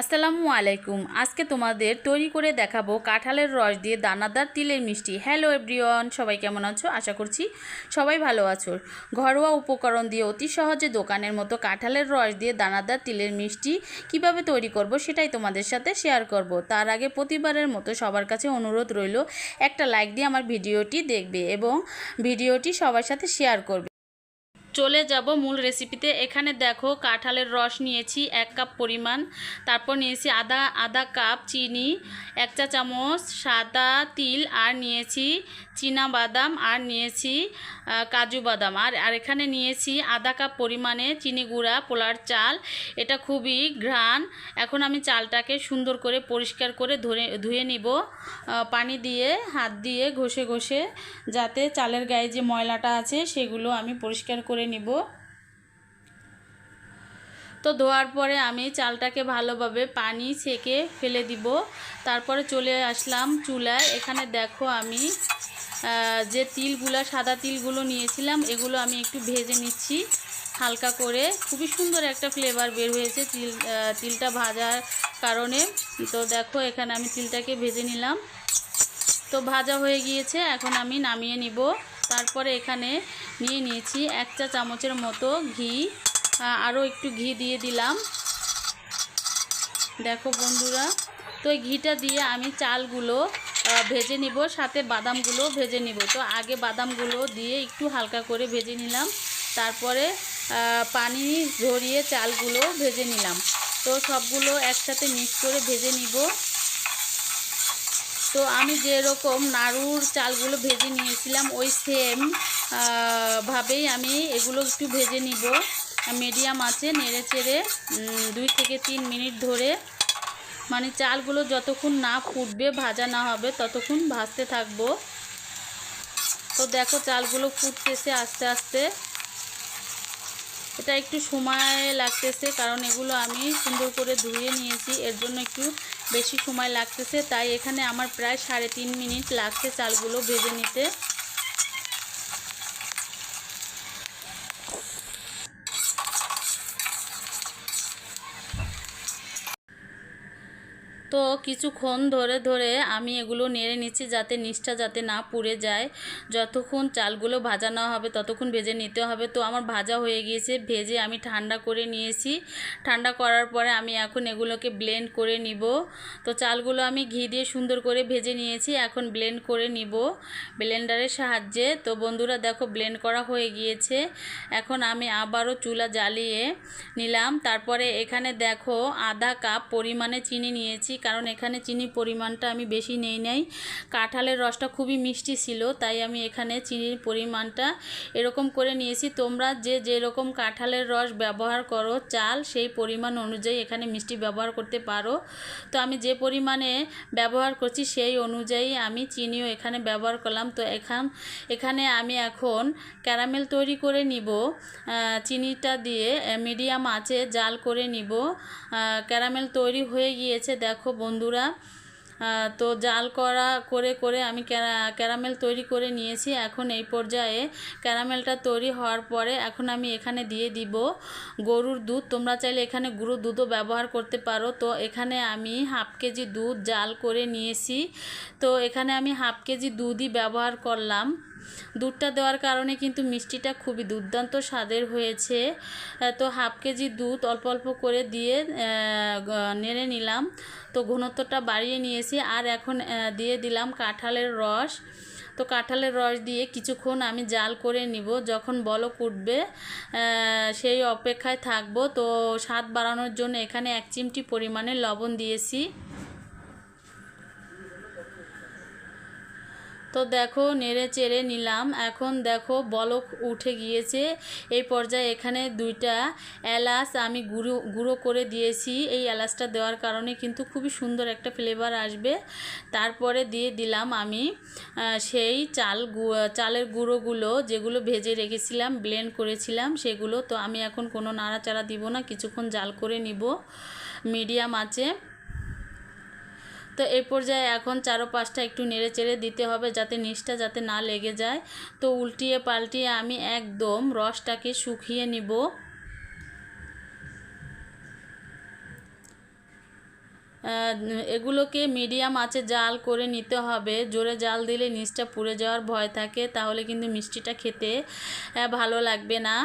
আসসালামু আলাইকুম। আজকে তোমাদের তৈরি করে দেখাবো কাঁঠালের রস দিয়ে দানাদার তিলের মিষ্টি। হ্যালো এভরিওয়ান সবাই কেমন আছো? আশা করছি সবাই ভালো আছো। ঘরোয়া উপকরণ দিয়ে অতি সহজে দোকানের মতো কাঁঠালের রস দিয়ে দানাদার তিলের মিষ্টি কীভাবে তৈরি করব সেটাই তোমাদের সাথে শেয়ার করব। তার আগে প্রতিবারের মতো সবার কাছে অনুরোধ রইল, একটা লাইক দিয়ে আমার ভিডিওটি দেখবে এবং ভিডিওটি সবার সাথে শেয়ার করবে। চলে যাব মূল রেসিপিতে এখানে দেখো কাঁঠালের রস নিয়েছি, এক কাপ পরিমাণ। তারপর নিয়েছি আদা আধা কাপ চিনি, এক চা চামচ সাদা তিল, আর নিয়েছি চীনা বাদাম আর নিয়েছি কাজু বাদাম। আর আর এখানে নিয়েছি আধা কাপ পরিমাণে চিনি গুঁড়া পোলার চাল। এটা খুবই ঘ্রাণ। এখন আমি চালটাকে সুন্দর করে পরিষ্কার করে ধরে, ধুয়ে নিব। পানি দিয়ে, হাত দিয়ে ঘষে ঘষে, যাতে চালের গায়ে যে ময়লাটা আছে সেগুলো আমি পরিষ্কার করে নিব। তো ধোয়ার পরে আমি চালটাকে ভালোভাবে পানি সেকে ফেলে দিব। তারপরে চলে আসলাম চুলায়। এখানে দেখো আমি যে তিলগুলো, সাদা তিলগুলো নিয়েছিলাম, এগুলো আমি একটু ভেজে নিচ্ছি হালকা করে। খুবই সুন্দর একটা ফ্লেভার বের হয়েছে তিল তিলটা ভাজার কারণে। তো দেখো এখানে আমি তিলটাকে ভেজে নিলাম। তো ভাজা হয়ে গিয়েছে, এখন আমি নামিয়ে নিব। তারপরে এখানে নিয়ে নিয়েছি এক চা চামচের মতো ঘি। আরও একটু ঘি দিয়ে দিলাম। দেখো বন্ধুরা, তো এই ঘিটা দিয়ে আমি চালগুলো ভেজে নিব, সাথে বাদামগুলো ভেজে নিব। তো আগে বাদামগুলো দিয়ে একটু হালকা করে ভেজে নিলাম। তারপরে পানি ঝরিয়ে চালগুলো ভেজে নিলাম। তো সবগুলো একসাথে মিক্স করে ভেজে নিব। তো আমি যেরকম নাড়ুর চালগুলো ভেজে নিয়েছিলাম, ওই সেম ভাবেই আমি এগুলো একটু ভেজে নিব। মিডিয়াম আছে, নেড়ে চেড়ে দুই থেকে তিন মিনিট ধরে। মানে চালগুলো যতক্ষণ না ফুটবে, ভাজা না হবে, ততক্ষণ ভাজতে থাকব। তো দেখো চালগুলো ফুটতেছে আস্তে আস্তে। এটা একটু সময় লাগতেছে, কারণ এগুলো আমি সুন্দর করে ধুয়ে নিয়েছি, এর জন্য একটু বেশি সময় লাগতেছে। তাই এখানে আমার প্রায় সাড়ে তিন মিনিট লাগছে চালগুলো ভেজে নিতে। তো কিছুক্ষণ ধরে ধরে আমি এগুলো নেড়ে নিচ্ছি যাতে নিচটা যাতে না পুড়ে যায়। যতক্ষণ চালগুলো ভাজা না হবে ততক্ষণ ভেজে নিতে হবে। তো আমার ভাজা হয়ে গিয়েছে, ভেজে আমি ঠান্ডা করে নিয়েছি। ঠান্ডা করার পরে আমি এখন এগুলোকে ব্লেন্ড করে নিব। তো চালগুলো আমি ঘি দিয়ে সুন্দর করে ভেজে নিয়েছি, এখন ব্লেন্ড করে নিব ব্লেন্ডারের সাহায্যে। তো বন্ধুরা দেখো ব্লেন্ড করা হয়ে গিয়েছে। এখন আমি আবারও চুলা জ্বালিয়ে নিলাম। তারপরে এখানে দেখো আধা কাপ পরিমাণে চিনি নিয়েছি কারণ এখানে চিনি পরিমাণটা আমি বেশি নেই নাই। কাঁঠালের রসটা খুবই মিষ্টি ছিল, তাই আমি এখানে চিনির পরিমাণটা এরকম করে নিয়েছি। তোমরা যে যেরকম কাঁঠালের রস ব্যবহার করো, চাল সেই পরিমাণ অনুযায়ী এখানে মিষ্টি ব্যবহার করতে পারো। তো আমি যে পরিমাণে ব্যবহার করছি সেই অনুযায়ী আমি চিনিও এখানে ব্যবহার করলাম। তো এখান, এখানে আমি এখন ক্যারামেল তৈরি করে নিব চিনিটা দিয়ে, মিডিয়াম আঁচে জাল করে নিব। ক্যারামেল তৈরি হয়ে গিয়েছে, দেখো। বন্ধুরা তো জাল করা করে করে আমি ক্যারা- ক্যারামেল তৈরি করে নিয়েছি। এখন এই পর্যায়ে ক্যারামেলটা তৈরি হওয়ার পরে এখন আমি এখানে দিয়ে দিব গরুর দুধ। তোমরা চাইলে এখানে গরুর দুধও ব্যবহার করতে পারো। তো এখানে আমি হাফ কেজি দুধ জাল করে নিয়েছি। তো এখানে আমি হাফ কেজি দুধই ব্যবহার করলাম। দুধটা দেওয়ার কারণে কিন্তু মিষ্টিটা খুবই দুর্দান্ত স্বাদের হয়েছে। তো হাফ কেজি দুধ অল্প অল্প করে দিয়ে নেড়ে নিলাম। তো ঘনত্বটা বাড়িয়ে নিয়েছি আর এখন দিয়ে দিলাম কাঁঠালের রস। তো কাঁঠালের রস দিয়ে কিছুক্ষণ আমি জাল করে নিব। যখন বলক উঠবে সেই অপেক্ষায় থাকব। তো স্বাদ বাড়ানোর জন্য এখানে এক চিমটি পরিমাণে লবণ দিয়েছি। তো দেখো, নেড়ে চেড়ে নিলাম। এখন দেখো, বলক উঠে গিয়েছে। এই পর্যায়ে এখানে দুইটা এলাচ আমি গুঁড়ো গুঁড়ো করে দিয়েছি। এই এলাচটা দেওয়ার কারণে কিন্তু খুবই সুন্দর একটা ফ্লেভার আসবে। তারপরে দিয়ে দিলাম আমি সেই চাল চালের গুঁড়োগুলো যেগুলো ভেজে রেখেছিলাম ব্লেন্ড করেছিলাম, সেগুলো তো আমি এখন কোনো নাড়াচাড়া দিব না, কিছুক্ষণ জাল করে নিব। মিডিয়াম আছে তো এই পর্যায়ে এখন চারো পাঁচটা একটু নেড়ে চেড়ে দিতে হবে যাতে নিচটা যাতে না লেগে যায়। তো উল্টিয়ে পাল্টিয়ে আমি একদম রসটাকে শুকিয়ে নিব। এগুলোকে মিডিয়াম আঁচে জাল করে নিতে হবে। জোরে জাল দিলে নিচটা পুড়ে যাওয়ার ভয় থাকে, তাহলে কিন্তু মিষ্টিটা খেতে ভালো লাগবে না।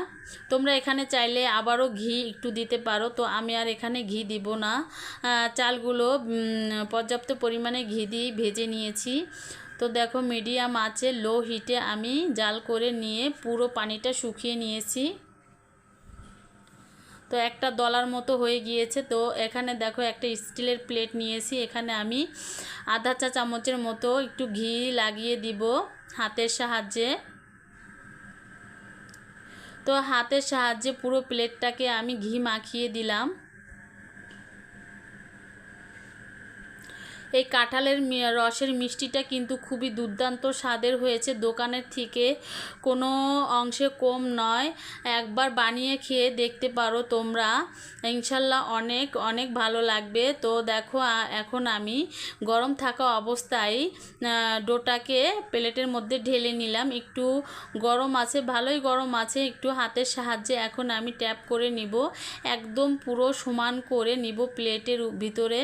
তোমরা এখানে চাইলে আবারও ঘি একটু দিতে পারো। তো আমি আর এখানে ঘি দিব না। চালগুলো পর্যাপ্ত পরিমাণে ঘি দিয়ে ভেজে নিয়েছি। তো দেখো, মিডিয়াম আঁচে লো হিটে আমি জাল করে নিয়ে পুরো পানিটা শুকিয়ে নিয়েছি। তো একটা দলার মতো হয়ে গিয়েছে। তো এখানে দেখো একটা স্টিলের প্লেট নিয়েছি। এখানে আমি আধা চা চামচের মতো একটু ঘি লাগিয়ে দিব হাতের সাহায্যে। তো হাতের সাহায্যে পুরো প্লেটটাকে আমি ঘি মাখিয়ে দিলাম। এই কাঁঠালের রসের মিষ্টিটা কিন্তু খুবই দুর্দান্ত স্বাদের হয়েছে। দোকানের থেকে কোনো অংশে কম নয়। একবার বানিয়ে খেয়ে দেখতে পারো তোমরা। ইনশাল্লাহ অনেক অনেক ভালো লাগবে। তো দেখো এখন আমি গরম থাকা অবস্থায় ডোটাকে প্লেটের মধ্যে ঢেলে নিলাম। একটু গরম আছে, ভালোই গরম আছে। একটু হাতের সাহায্যে এখন আমি ট্যাপ করে নিব। একদম পুরো সমান করে নিব প্লেটের ভিতরে।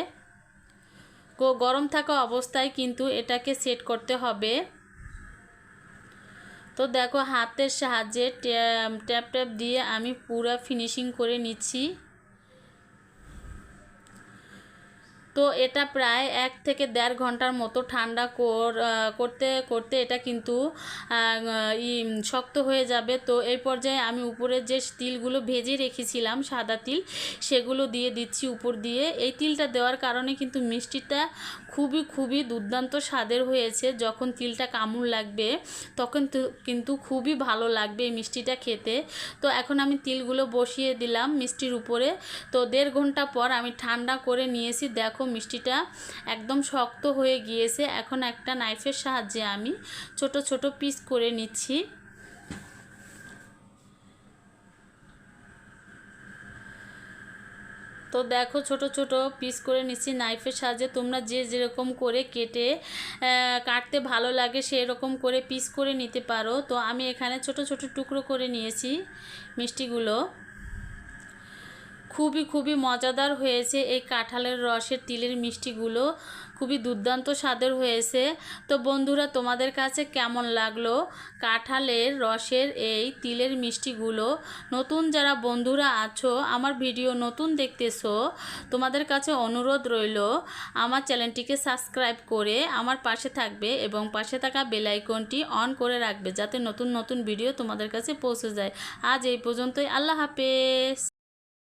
গরম থাকা অবস্থায় কিন্তু এটাকে সেট করতে হবে। তো দেখো, হাতের সাহায্যে ট্যাপ ট্যাপ দিয়ে আমি পুরো ফিনিশিং করে নিচ্ছি। তো এটা প্রায় এক থেকে দেড় ঘণ্টার মতো ঠান্ডা কর করতে করতে এটা কিন্তু শক্ত হয়ে যাবে। তো এই পর্যায়ে আমি উপরে যে তিলগুলো ভেজে রেখেছিলাম, সাদা তিল, সেগুলো দিয়ে দিচ্ছি উপর দিয়ে। এই তিলটা দেওয়ার কারণে কিন্তু মিষ্টিটা খুবই খুবই দুর্দান্ত স্বাদের হয়েছে। যখন তিলটা কামড় লাগবে, তখন কিন্তু খুবই ভালো লাগবে এই মিষ্টিটা খেতে। তো এখন আমি তিলগুলো বসিয়ে দিলাম মিষ্টির উপরে। তো দেড় ঘণ্টা পর আমি ঠান্ডা করে নিয়েছি। দেখো মিষ্টিটা একদম শক্ত হয়ে গিয়েছে। এখন একটা নাইফের সাহায্যে আমি ছোট ছোট পিস করে নিচ্ছি। তো দেখো ছোট ছোট পিস করে নিচ্ছি নাইফের সাহায্যে। তোমরা যে যেরকম করে কেটে কাটতে ভালো লাগে সেরকম করে পিস করে নিতে পারো। তো আমি এখানে ছোট ছোট টুকরো করে নিয়েছি মিষ্টিগুলো। খুবই খুবই মজাদার হয়েছে। এই কাঁঠালের রসের তিলের মিষ্টিগুলো খুবই দুর্দান্ত স্বাদের হয়েছে। তো বন্ধুরা, তোমাদের কাছে কেমন লাগল কাঁঠালের রসের এই তিলের মিষ্টিগুলো? নতুন যারা বন্ধুরা আছো, আমার ভিডিও নতুন দেখতেছো, তোমাদের কাছে অনুরোধ রইল, আমার চ্যানেলটিকে সাবস্ক্রাইব করে আমার পাশে থাকবে এবং পাশে থাকা বেল আইকনটি অন করে রাখবে যাতে নতুন নতুন ভিডিও তোমাদের কাছে পৌঁছে যায়। আজ এই পর্যন্তই। আল্লাহ হাফেজ।